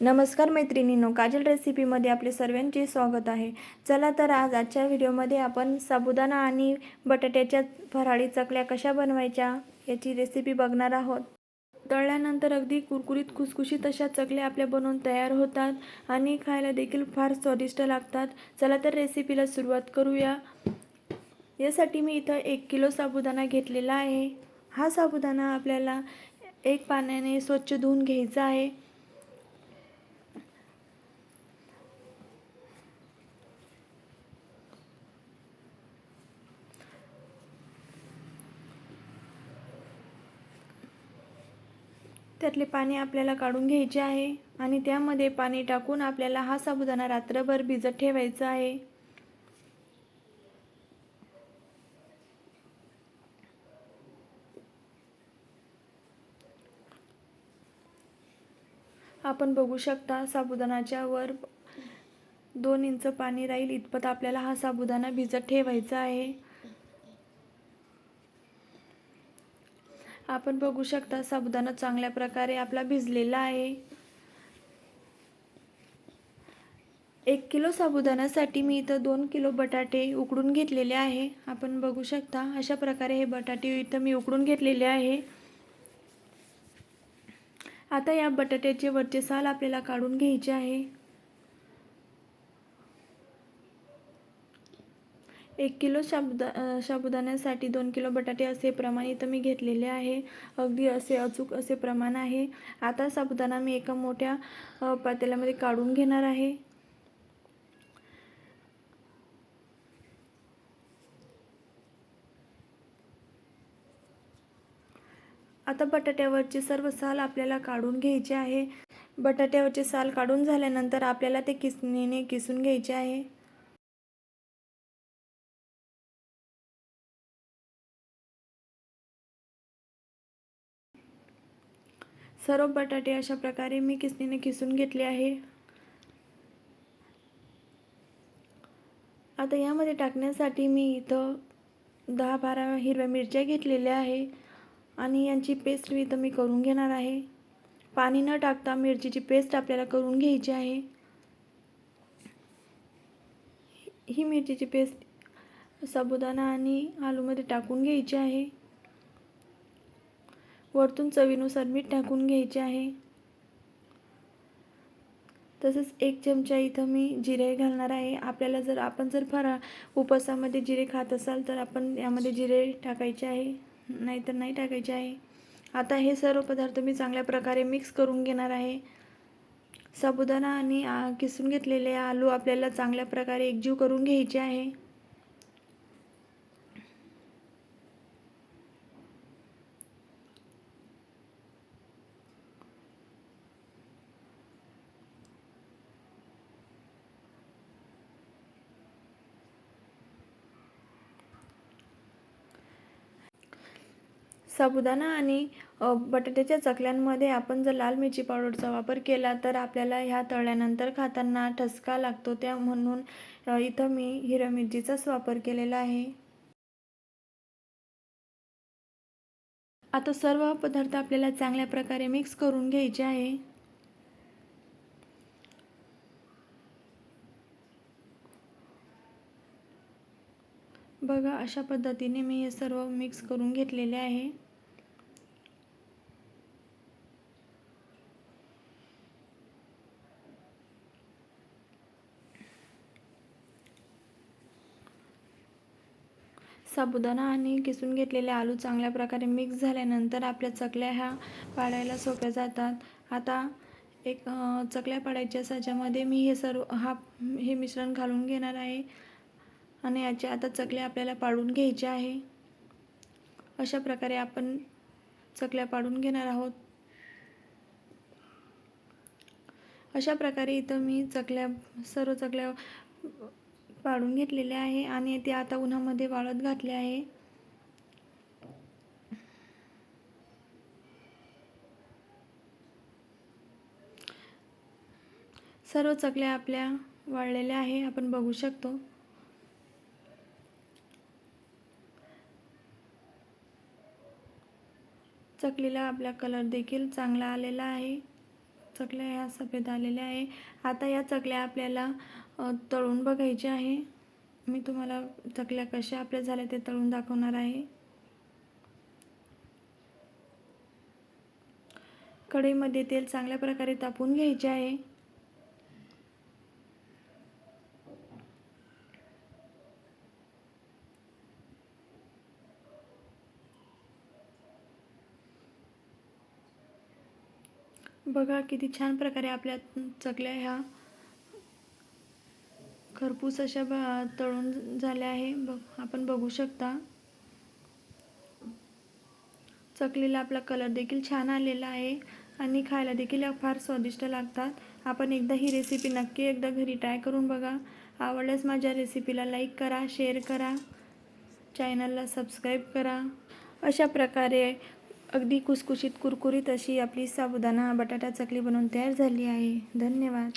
नमस्कार मैत्रिणींनो काजल रेसिपीमध्ये आपले सर्वांचे स्वागत आहे. चला तर आज आजच्या व्हिडिओमध्ये आपण साबुदाणा आणि बटाट्याच्या फराळी चकल्या कशा बनवायच्या याची रेसिपी बघणार आहोत. तळल्यानंतर अगदी कुरकुरीत खुसखुशीत अशा चकल्या आपल्या बनवून तयार होतात आणि खायला देखील फार स्वादिष्ट लागतात. चला तर रेसिपीला सुरुवात करूया. यासाठी मी इथं एक किलो साबुदाणा घेतलेला आहे. हा साबुदाणा आपल्याला एक पाण्याने स्वच्छ धुवून घ्यायचा आहे. त्यातले पाणी आपल्याला काढून घ्यायचे आहे आणि त्यामध्ये पाणी टाकून आपल्याला हा साबुदाणा रात्रभर भिजत ठेवायचा आहे. आपण बघू शकता साबुदाणाच्या वर दोन इंच पाणी राहील इतपत आपल्याला हा साबुदाणा भिजत ठेवायचा आहे. आपण बघू शकता साबुदाणा चांगल्या प्रकारे आपला भिजलेला आहे. एक किलो साबुदाण्यासाठी मी इथं दोन किलो बटाटे उकडून घेतलेले आहे. आपण बघू शकता अशा प्रकारे हे बटाटे इथं मी उकडून घेतलेले आहे. आता या बटाट्याचे वरचे साल आपल्याला काढून घ्यायचे आहे. एक किलो शाबुदा साबुदाण्यासाठी दोन किलो बटाटे असे प्रमाण इथं मी घेतलेले आहे. अगदी असे अचूक असे प्रमाण आहे. आता साबुदाणा मी एका मोठ्या पातेल्यामध्ये काढून घेणार आहे. आता बटाट्यावरचे सर्व साल आपल्याला काढून घ्यायचे आहे. बटाट्यावरचे साल काढून झाल्यानंतर आपल्याला ते किसणीने किसून घ्यायचे आहे. सर्व बटाटे अशा प्रकारे मी किसणीने किसून घेतले आहे. आता यामध्ये टाकण्यासाठी मी इथं दहा बारा हिरव्या मिरच्या घेतलेल्या आहे आणि यांची पेस्ट मी इथं मी करून घेणार आहे. पाणी न टाकता मिरचीची पेस्ट आपल्याला करून घ्यायची आहे. ही मिरचीची पेस्ट साबुदाणा आणि आलूमध्ये टाकून घ्यायची आहे. वरतून चवीनुसार मीठ टाकून घ्यायचे आहे. तसेच एक चमचा इथं मी जिरे घालणार आहे. आपल्याला जर आपण जर फरा उपवासामध्ये जिरे खात असाल तर आपण यामध्ये जिरे टाकायचे आहे. नाहीतर नाही टाकायचे आहे. आता हे सर्व पदार्थ मी चांगल्या प्रकारे मिक्स करून घेणार आहे. साबुदाणा आणि किसून घेतलेले आलू आपल्याला चांगल्या प्रकारे एकजीव करून घ्यायचे आहे. साबुदाणा आणि बटाट्याच्या चकल्यांमध्ये आपण जर लाल मिरची पावडरचा वापर केला तर आपल्याला ह्या तळल्यानंतर खाताना ठसका लागतो. त्या म्हणून इथं मी हिरव्या मिरचीचाच वापर केलेला आहे. आता सर्व पदार्थ आपल्याला चांगल्या प्रकारे मिक्स करून घ्यायचे आहे. बघा अशा पद्धतीने मी हे सर्व मिक्स करून घेतलेले आहे. साबुदाणा आणि किसून घेतलेले आलू चांगल्या प्रकारे मिक्स झाल्यानंतर आपल्या चकल्या ह्या पाडायला सोप्या जातात. आता एक चकल्या पाडायच्या साच्यामध्ये मी हे सर्व हा हे मिश्रण घालून घेणार आहे. आणि याच्या आता चकल्या आपल्याला पाडून घ्यायच्या आहे. अशा प्रकारे आपण चकल्या पाडून घेणार आहोत. अशा प्रकारे इथं मी चकल्या सर्व चकल्या वाळून घेतलेले आहे आणि ते आता उन्हामध्ये वाळत घातले आहे. सर्व चकल्या आपल्या वाळलेल्या आहे आपण बघू शकतो. चकलीला आपला कलर देखील चांगला आलेला आहे. चकल्या ह्या सफेद आलेल्या आहे. आता या चकल्या आपल्याला तळून बघायचे आहे. मी तुम्हाला चकल्या कशा आपल्या झाल्या ते तळून दाखवणार आहे. कढईमध्ये तेल चांगल्या प्रकारे तापून घ्यायचे आहे. बघा किती छान प्रकारे आपल्या चकल्या ह्या खरपूस अशा ब- तळून झाल्या आहे. बघ आपण बघू शकता. चकलीला आपला कलर देखील छान आलेला आहे आणि खायला देखील फार स्वादिष्ट लागतात. आपण एकदा ही रेसिपी नक्की एकदा घरी ट्राय करून बघा. आवडल्यास माझ्या रेसिपीला लाईक करा शेअर करा. चॅनलला सबस्क्राईब करा. अशा प्रकारे अगदी कुसकुशीत कुरकुरीत अशी आपली साबुदाणा बटाटा चकली बनवून तयार झाली आहे. धन्यवाद.